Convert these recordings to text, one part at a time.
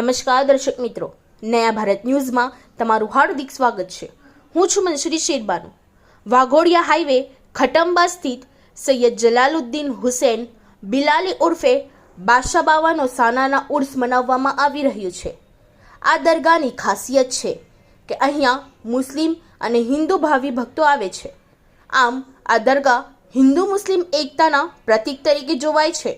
નમસ્કાર દર્શક મિત્રો. નયા ભારત ન્યૂઝમાં તમારું હાર્દિક સ્વાગત છે. હું છું મનશ્રી શેરબાનુ. વાઘોડિયા હાઈવે ખટંબા સ્થિત સૈયદ જલાલુદ્દીન હુસેન બિલાલી ઉર્ફે બાદશાહ બાવાનો સાનાના ઉર્સ મનાવવામાં આવી રહ્યું છે. આ દરગાહની ખાસિયત છે કે અહીંયા મુસ્લિમ અને હિન્દુ ભાવિ ભક્તો આવે છે. આમ, આ દરગાહ હિન્દુ મુસ્લિમ એકતાના પ્રતીક તરીકે જોવાય છે.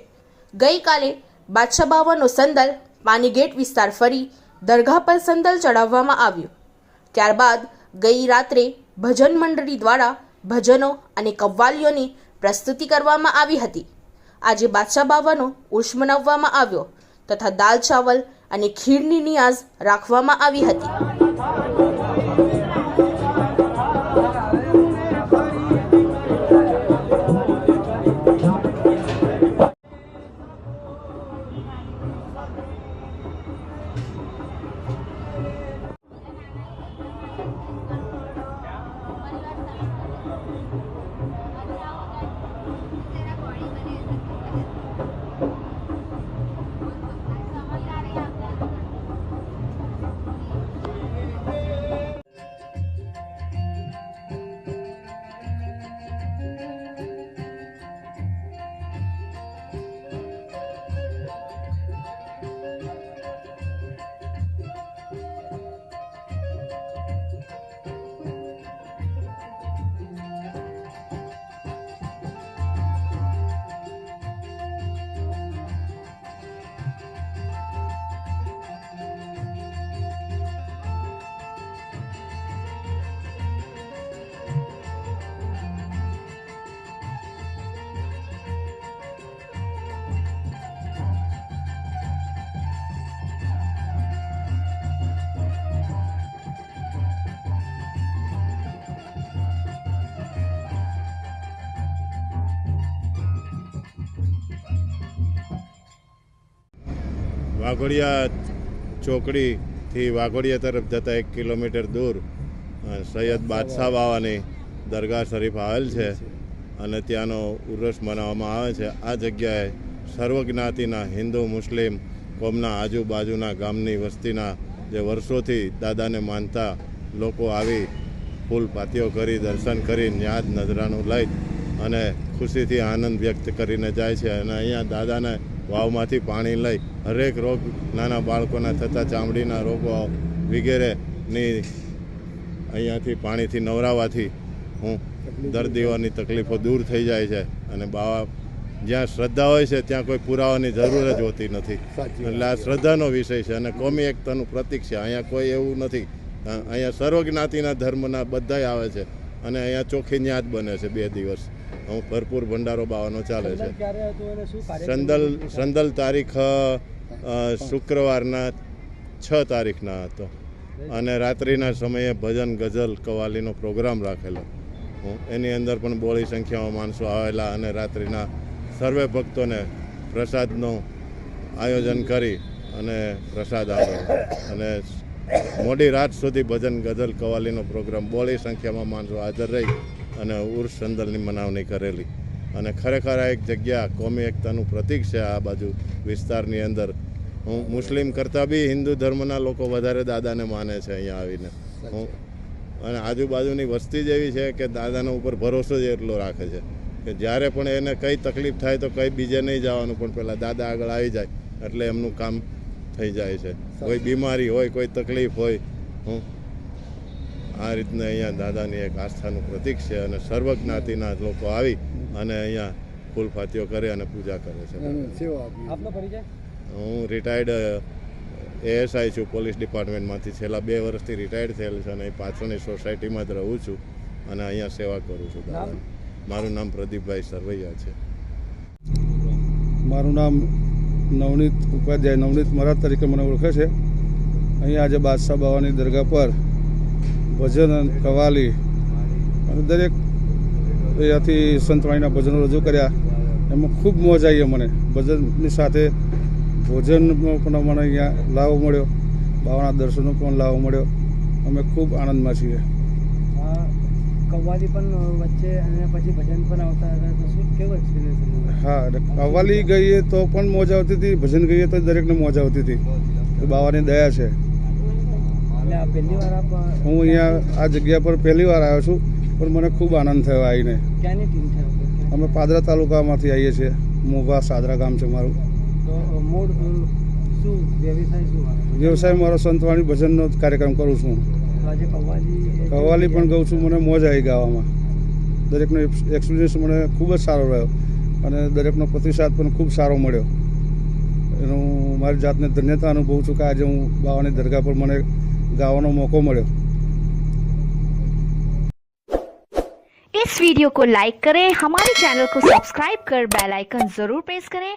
ગઈકાલે બાદશાહ બાવાનો સંદલ પાનીગેટ વિસ્તાર ફરી દરગાહ પર સંદલ ચડાવવામાં આવ્યું. ત્યારબાદ ગઈ રાત્રે ભજન મંડળી દ્વારા ભજનો અને કવ્વાલીઓની પ્રસ્તુતિ કરવામાં આવી હતી. આજે બાદશાહ બાવાનો ઉર્ષ મનાવવામાં આવ્યો તથા દાલ, ચાવલ અને ખીરની નિયાઝ રાખવામાં આવી હતી. વાઘોડિયા ચોકડીથી વાઘોડિયા તરફ જતા એક કિલોમીટર દૂર સૈયદ બાદશાહ બાવાની દરગાહ શરીફ આવેલ છે અને ત્યાંનો ઉર્સ મનાવવામાં આવે છે. આ જગ્યાએ સર્વજ્ઞાતિના હિન્દુ, મુસ્લિમ, કોમના આજુબાજુના ગામની વસ્તીના જે વર્ષોથી દાદાને માનતા લોકો આવી ફૂલ પાતીઓ કરી, દર્શન કરી, ન્યાજ નજરાનું લઈ અને ખુશીથી આનંદ વ્યક્ત કરીને જાય છે અને અહીંયા દાદાને વાવમાંથી પાણી લઈ હરેક રોગ નાના બાળકોના થતા ચામડીના રોગો વગેરેની અહીંયાથી પાણીથી નવરાવાથી હું દર્દીઓની તકલીફો દૂર થઈ જાય છે અને બાવા જ્યાં શ્રદ્ધા હોય છે ત્યાં કોઈ પુરાવાની જરૂર જ હોતી નથી. એટલે આ શ્રદ્ધાનો વિષય છે અને કોમી એકતાનું પ્રતિક છે. અહીંયા કોઈ એવું નથી. અહીંયા સર્વજ્ઞાતિના ધર્મના બધાય આવે છે અને અહીંયા ચોખ્ખી ન્યાજ બને છે બે દિવસ. હું ભરપૂર ભંડારો બાવાનો ચાલે છે. સંદલ સંદલ તારીખ શુક્રવારના છ તારીખના હતો. અને રાત્રિના સમયે ભજન ગઝલ કવાલીનો પ્રોગ્રામ રાખેલો. હું એની અંદર પણ બોળી સંખ્યામાં માણસો આવેલા અને રાત્રિના સર્વે ભક્તોને પ્રસાદનું આયોજન કરી અને પ્રસાદ આપ્યો અને મોડી રાત સુધી ભજન ગઝલ કવાલીનો પ્રોગ્રામ બોળી સંખ્યામાં માણસો હાજર રહી. અને ઉર્સ સંદલની મનાવણી કરેલી. અને ખરેખર આ એક જગ્યા કોમી એકતાનું પ્રતીક છે આ બાજુ વિસ્તારની અંદર. હું મુસ્લિમ કરતાં બી હિન્દુ ધર્મના લોકો વધારે દાદાને માને છે અહીંયા આવીને. હું અને આજુબાજુની વસ્તી જ એવી છે કે દાદાના ઉપર ભરોસો જ એટલો રાખે છે કે જ્યારે પણ એને કંઈ તકલીફ થાય તો કંઈ બીજે નહીં જવાનું પણ પહેલાં દાદા આગળ આવી જાય એટલે એમનું કામ થઈ જાય છે. કોઈ બીમારી હોય કોઈ તકલીફ હોય હું આ રીતના અહીંયા દાદાની એક આસ્થાનું પ્રતીક છે અને સર્વ જ્ઞાતિના લોકો આવી અને અહીંયા ફૂલફાતીઓ કરે અને પૂજા કરે છે. સેવા આપી. આપનો પરિચય? હું રિટાયર્ડ એએસઆઈ છું પોલીસ ડિપાર્ટમેન્ટમાંથી. છેલ્લા બે વર્ષથી રિટાયર્ડ થયેલ છે અને અહીં પાછળની સોસાયટીમાં જ રહું છું અને અહીંયા સેવા કરું છું દાદાની. મારું નામ પ્રદીપભાઈ સરવૈયા છે. મારું નામ નવનીત ઉપાધ્યાય નવનીત મહારાજ તરીકે મને ઓળખે છે. અહીંયા આજે બાદશાહ બાવાની દરગાહ પર ભજન અને કવાલી. અને દરેક અહીંયાથી સંતવાણીના ભજનો રજૂ કર્યા. એમાં ખૂબ મોજ આવી મને ભજનની સાથે ભોજનનો પણ મને અહીંયા લાવો મળ્યો. બાવાના દર્શનનો પણ લાવો મળ્યો. અમે ખૂબ આનંદમાં છીએ. કવાલી પણ વચ્ચે અને પછી ભજન પણ આવતા હતા. તો એક્સપિરિયન્સ હા કવાલી ગઈએ તો પણ મોજ આવતી હતી. ભજન ગઈએ તો દરેકને મોજ આવતી હતી. બાવાની દયા છે એટલે આ પહેલી વાર આપ અ, હું અહીંયા આ જગ્યા પર પહેલી વાર આવ્યો છું પણ મને ખૂબ આનંદ થયો આવીને? અમે પાદરા તાલુકામાંથી આવીએ છીએ. મોભા સાદરા ગામ છે મારું. વ્યવસાય મારો સંતવાણી ભજનનો જ કાર્યક્રમ કરું છું. કવાલી પણ ગાઉં છું મને મોજ આવી ગાવામાં. દરેકનો એક્સપિરિયન્સ મને ખૂબ જ સારો રહ્યો. અને દરેકનો પ્રતિસાદ પણ ખૂબ સારો મળ્યો. એનો હું મારી જાતને ધન્યતા અનુભવું છું કે આજે હું બાવાની દરગાહ પર મને ગાવાનો મોકો મળ્યો इस वीडियो को लाइक करें हमारे चैनल को सब्सक्राइब कर बेल आइकन जरूर प्रेस करें